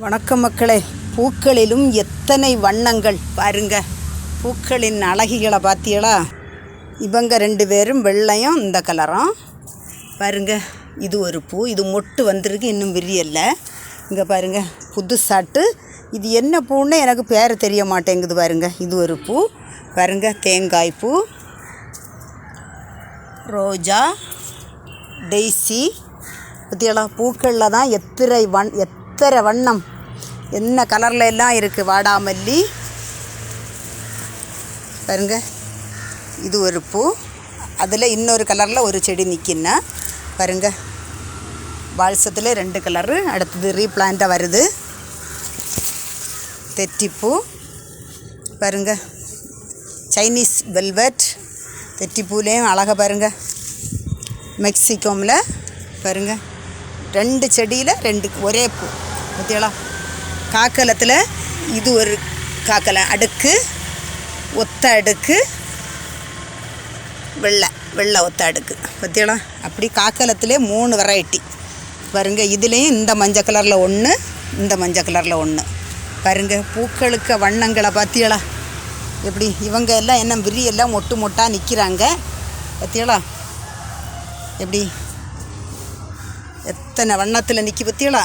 வணக்கம் மக்களே. பூக்களிலும் எத்தனை வண்ணங்கள் பாருங்க. பூக்களின் அழகிகளை பார்த்தீங்களா? இவங்க ரெண்டு பேரும் வெள்ளையும் இந்த கலரும் பாருங்க இது ஒரு பூ. இது மொட்டு வந்திருக்கு இன்னும் விரியலை. இங்கே பாருங்க புதுசாட்டு. இது என்ன பூன்னு எனக்கு பேர் தெரிய மாட்டேங்குது பாருங்க. இது ஒரு பூ. பாருங்க தேங்காய் பூ. ரோஜா டெய்ஸி பற்றியெல்லாம் பூக்களில் தான் எத்தனை வண் எத்தனை வண்ணம். என்ன கலரில் எல்லாம் இருக்குது வாடாமல்லி பாருங்க. இது ஒரு பூ. அதில் இன்னொரு கலரில் ஒரு செடி நிற்கின்னா பாருங்க. வால்சத்தில் ரெண்டு கலரு அடுத்தது ரீப்ளான்ட்டாக வருது. தெட்டிப்பூ பாருங்க. Chinese velvet. தெட்டிப்பூலேயும் அழகாக பாருங்க. மெக்சிகோமில் பாருங்க. ரெண்டு செடியில் ரெண்டு ஒரே பூ. பார்த்தீங்களா காக்கலத்தில் இது ஒரு காக்கலை. அடுக்கு ஒத்த அடுக்கு வெள்ளை வெள்ளை ஒத்த அடுக்கு. பார்த்தீங்களா அப்படி காக்கலத்திலே மூணு வெரைட்டி பாருங்க இதுலேயும் இந்த மஞ்சள் கலரில் ஒன்று இந்த மஞ்சள் கலரில் ஒன்று பாருங்க பூக்களுக்கு வண்ணங்களை பார்த்தீங்களா எப்படி? இவங்க எல்லாம் என்ன விரி எல்லாம் மொட்டு மொட்டாக நிற்கிறாங்க பார்த்தீங்களா எப்படி? எத்தனை வண்ணத்தில் நிற்கி பார்த்தீங்களா